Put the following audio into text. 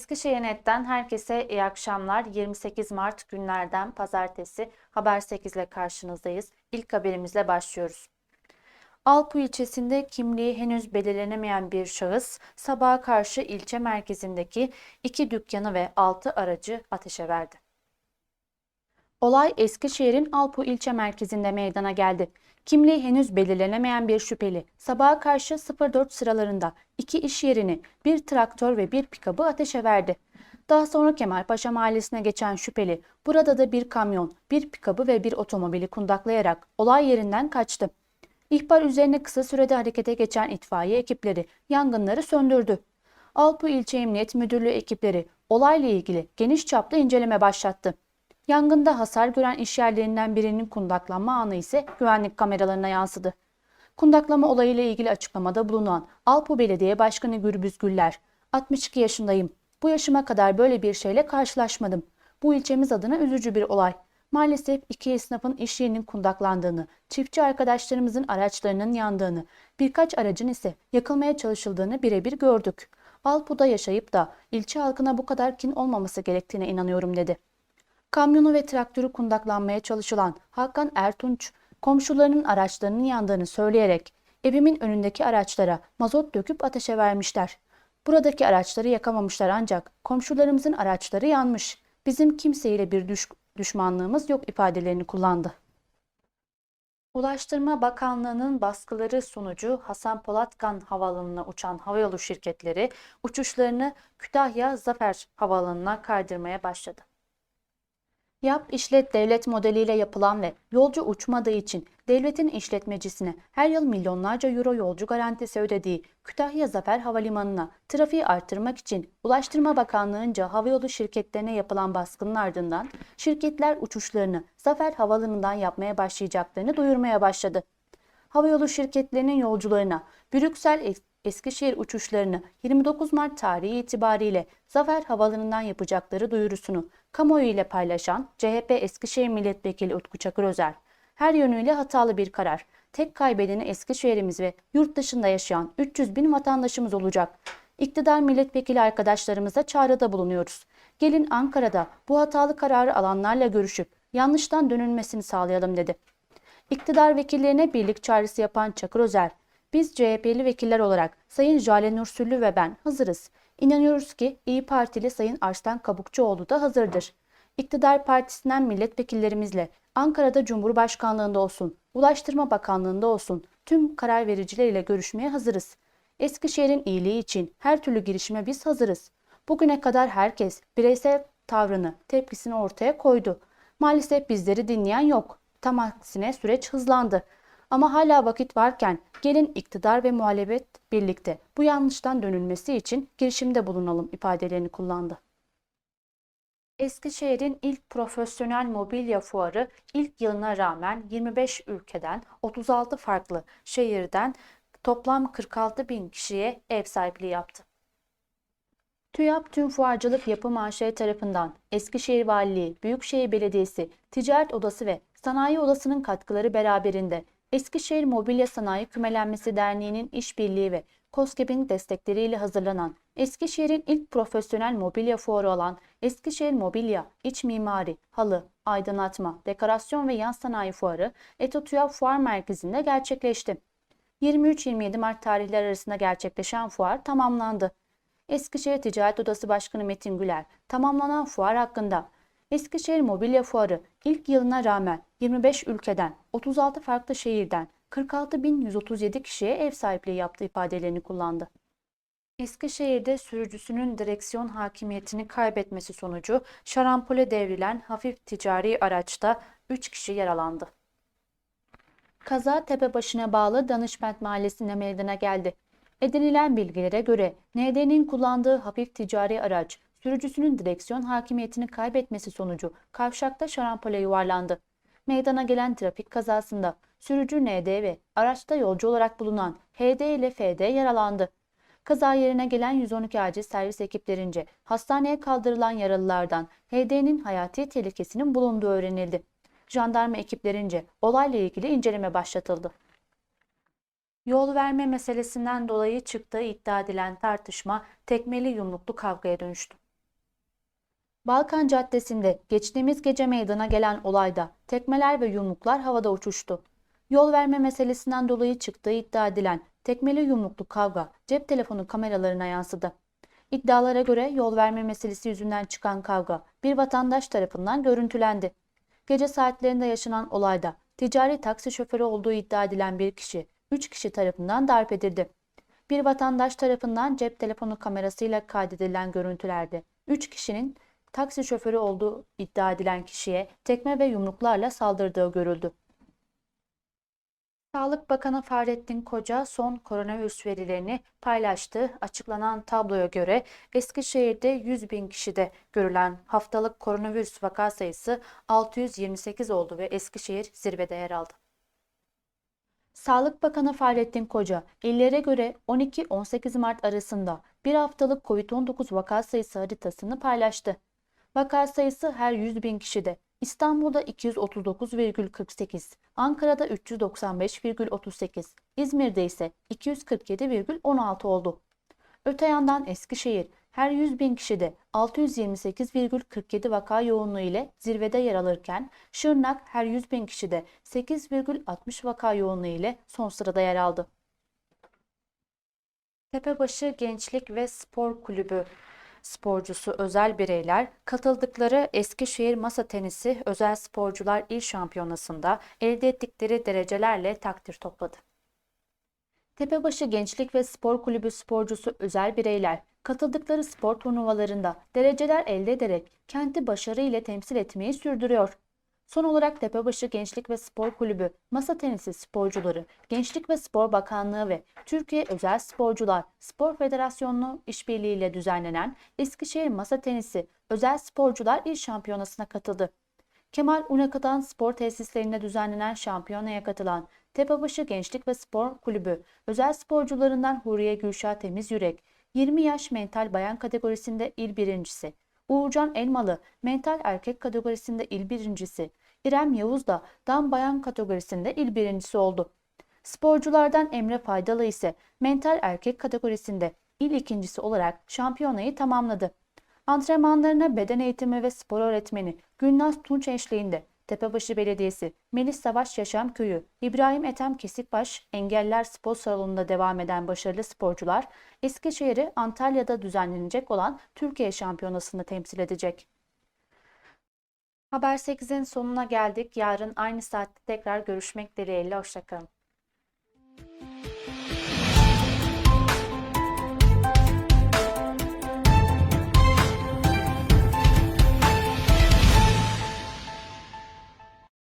Eskişehir Net'ten herkese iyi akşamlar. 28 Mart günlerden pazartesi Haber 8 ile karşınızdayız. İlk haberimizle başlıyoruz. Alpu ilçesinde kimliği henüz belirlenemeyen bir şahıs sabaha karşı ilçe merkezindeki iki dükkanı ve altı aracı ateşe verdi. Olay Eskişehir'in Alpu ilçe merkezinde meydana geldi. Kimliği henüz belirlenemeyen bir şüpheli sabaha karşı 04 sıralarında iki iş yerini, bir traktör ve bir pikabı ateşe verdi. Daha sonra Kemalpaşa mahallesine geçen şüpheli burada da bir kamyon, bir pikabı ve bir otomobili kundaklayarak olay yerinden kaçtı. İhbar üzerine kısa sürede harekete geçen itfaiye ekipleri yangınları söndürdü. Alpu İlçe Emniyet Müdürlüğü ekipleri olayla ilgili geniş çaplı inceleme başlattı. Yangında hasar gören işyerlerinden birinin kundaklanma anı ise güvenlik kameralarına yansıdı. Kundaklama olayıyla ilgili açıklamada bulunan Alpu Belediye Başkanı Gürbüz Güller, 62 yaşındayım. Bu yaşıma kadar böyle bir şeyle karşılaşmadım. Bu ilçemiz adına üzücü bir olay. Maalesef iki esnafın iş yerinin kundaklandığını, çiftçi arkadaşlarımızın araçlarının yandığını, birkaç aracın ise yakılmaya çalışıldığını birebir gördük. Alpu'da yaşayıp da ilçe halkına bu kadar kin olmaması gerektiğine inanıyorum dedi. Kamyonu ve traktörü kundaklanmaya çalışılan Hakan Ertunç, komşularının araçlarının yandığını söyleyerek evimin önündeki araçlara mazot döküp ateşe vermişler. Buradaki araçları yakamamışlar ancak komşularımızın araçları yanmış. Bizim kimseyle bir düş düşmanlığımız yok ifadelerini kullandı. Ulaştırma Bakanlığı'nın baskıları sonucu Hasan Polatkan Havaalanı'na uçan havayolu şirketleri uçuşlarını Kütahya Zafer Havaalanı'na kaydırmaya başladı. Yap işlet devlet modeliyle yapılan ve yolcu uçmadığı için devletin işletmecisine her yıl milyonlarca euro yolcu garantisi ödediği Kütahya Zafer Havalimanı'na trafiği arttırmak için Ulaştırma Bakanlığı'nca havayolu şirketlerine yapılan baskının ardından şirketler uçuşlarını Zafer Havalimanı'ndan yapmaya başlayacaklarını duyurmaya başladı. Havayolu şirketlerinin yolcularına Brüksel Eskişehir uçuşlarını 29 Mart tarihi itibariyle Zafer Havaalanı'ndan yapacakları duyurusunu kamuoyu ile paylaşan CHP Eskişehir Milletvekili Utku Çakır Özer, her yönüyle hatalı bir karar. Tek kaybedeni Eskişehir'imiz ve yurt dışında yaşayan 300 bin vatandaşımız olacak. İktidar milletvekili arkadaşlarımıza çağrıda bulunuyoruz. Gelin Ankara'da bu hatalı kararı alanlarla görüşüp yanlıştan dönülmesini sağlayalım dedi. İktidar vekillerine birlik çağrısı yapan Çakır Özer, biz CHP'li vekiller olarak Sayın Jale Nursüllü ve ben hazırız. İnanıyoruz ki İyi Partili Sayın Arslan Kabukçuoğlu da hazırdır. İktidar Partisi'nden milletvekillerimizle Ankara'da Cumhurbaşkanlığında olsun, Ulaştırma Bakanlığında olsun tüm karar vericileriyle görüşmeye hazırız. Eskişehir'in iyiliği için her türlü girişime biz hazırız. Bugüne kadar herkes bireysel tavrını, tepkisini ortaya koydu. Maalesef bizleri dinleyen yok. Tam aksine süreç hızlandı. Ama hala vakit varken gelin iktidar ve muhalefet birlikte bu yanlıştan dönülmesi için girişimde bulunalım ifadelerini kullandı. Eskişehir'in ilk profesyonel mobilya fuarı ilk yılına rağmen 25 ülkeden 36 farklı şehirden toplam 46 bin kişiye ev sahipliği yaptı. TÜYAP Tüm Fuarcılık Yapım AŞ tarafından Eskişehir Valiliği, Büyükşehir Belediyesi, Ticaret Odası ve Sanayi Odası'nın katkıları beraberinde Eskişehir Mobilya Sanayi Kümelenmesi Derneği'nin işbirliği ve KOSGEB'in destekleriyle hazırlanan Eskişehir'in ilk profesyonel mobilya fuarı olan Eskişehir Mobilya, İç Mimari, Halı, Aydınlatma, Dekorasyon ve Yan Sanayi Fuarı Etotüya Fuar Merkezi'nde gerçekleşti. 23-27 Mart tarihleri arasında gerçekleşen fuar tamamlandı. Eskişehir Ticaret Odası Başkanı Metin Güler, tamamlanan fuar hakkında Eskişehir Mobilya Fuarı ilk yılına rağmen 25 ülkeden, 36 farklı şehirden 46.137 kişiye ev sahipliği yaptığı ifadelerini kullandı. Eskişehir'de sürücüsünün direksiyon hakimiyetini kaybetmesi sonucu şarampole devrilen hafif ticari araçta 3 kişi yaralandı. Kaza Tepebaşı'na bağlı Danışment Mahallesi'nde meydana geldi. Edinilen bilgilere göre ND'nin kullandığı hafif ticari araç sürücüsünün direksiyon hakimiyetini kaybetmesi sonucu kavşakta şarampole yuvarlandı. Meydana gelen trafik kazasında sürücü ND ve araçta yolcu olarak bulunan HD ile FD yaralandı. Kaza yerine gelen 112 acil servis ekiplerince hastaneye kaldırılan yaralılardan HD'nin hayati tehlikesinin bulunduğu öğrenildi. Jandarma ekiplerince olayla ilgili inceleme başlatıldı. Yol verme meselesinden dolayı çıktığı iddia edilen tartışma tekmeli yumruklu kavgaya dönüştü. Balkan Caddesi'nde geçtiğimiz gece meydana gelen olayda tekmeler ve yumruklar havada uçuştu. Yol verme meselesinden dolayı çıktığı iddia edilen tekmeli yumruklu kavga cep telefonu kameralarına yansıdı. İddialara göre yol verme meselesi yüzünden çıkan kavga bir vatandaş tarafından görüntülendi. Gece saatlerinde yaşanan olayda ticari taksi şoförü olduğu iddia edilen bir kişi 3 kişi tarafından darp edildi. Bir vatandaş tarafından cep telefonu kamerasıyla kaydedilen görüntülerde 3 kişinin taksi şoförü olduğu iddia edilen kişiye tekme ve yumruklarla saldırdığı görüldü. Sağlık Bakanı Fahrettin Koca son koronavirüs verilerini paylaştı. Açıklanan tabloya göre Eskişehir'de 100 bin kişide görülen haftalık koronavirüs vaka sayısı 628 oldu ve Eskişehir zirvede yer aldı. Sağlık Bakanı Fahrettin Koca, illere göre 12-18 Mart arasında bir haftalık COVID-19 vaka sayısı haritasını paylaştı. Vaka sayısı her 100 bin kişide. İstanbul'da 239,48, Ankara'da 395,38, İzmir'de ise 247,16 oldu. Öte yandan Eskişehir her 100 bin kişide 628,47 vaka yoğunluğu ile zirvede yer alırken Şırnak her 100 bin kişide 8,60 vaka yoğunluğu ile son sırada yer aldı. Tepebaşı Gençlik ve Spor Kulübü sporcusu özel bireyler katıldıkları Eskişehir Masa Tenisi Özel Sporcular İl Şampiyonası'nda elde ettikleri derecelerle takdir topladı. Tepebaşı Gençlik ve Spor Kulübü sporcusu özel bireyler katıldıkları spor turnuvalarında dereceler elde ederek kenti başarı ile temsil etmeyi sürdürüyor. Son olarak Tepebaşı Gençlik ve Spor Kulübü, Masa Tenisi Sporcuları, Gençlik ve Spor Bakanlığı ve Türkiye Özel Sporcular Spor Federasyonu işbirliğiyle düzenlenen Eskişehir Masa Tenisi Özel Sporcular İl Şampiyonası'na katıldı. Kemal Unakı'dan spor tesislerinde düzenlenen şampiyonaya katılan Tepebaşı Gençlik ve Spor Kulübü özel sporcularından Huriye Gülşah Temiz Yürek, 20 yaş mental bayan kategorisinde il birincisi, Uğurcan Elmalı mental erkek kategorisinde il birincisi, İrem Yavuz da dam bayan kategorisinde il birincisi oldu. Sporculardan Emre Faydalı ise mental erkek kategorisinde il ikincisi olarak şampiyonayı tamamladı. Antrenmanlarına beden eğitimi ve spor öğretmeni Gülnaz Tunç eşliğinde Tepebaşı Belediyesi, Melis Savaş Yaşam Köyü, İbrahim Ethem Kesikbaş Engeller Spor Salonu'nda devam eden başarılı sporcular Eskişehir'i Antalya'da düzenlenecek olan Türkiye Şampiyonası'nda temsil edecek. Haber 8'in sonuna geldik. Yarın aynı saatte tekrar görüşmek dileğiyle. Hoşçakalın.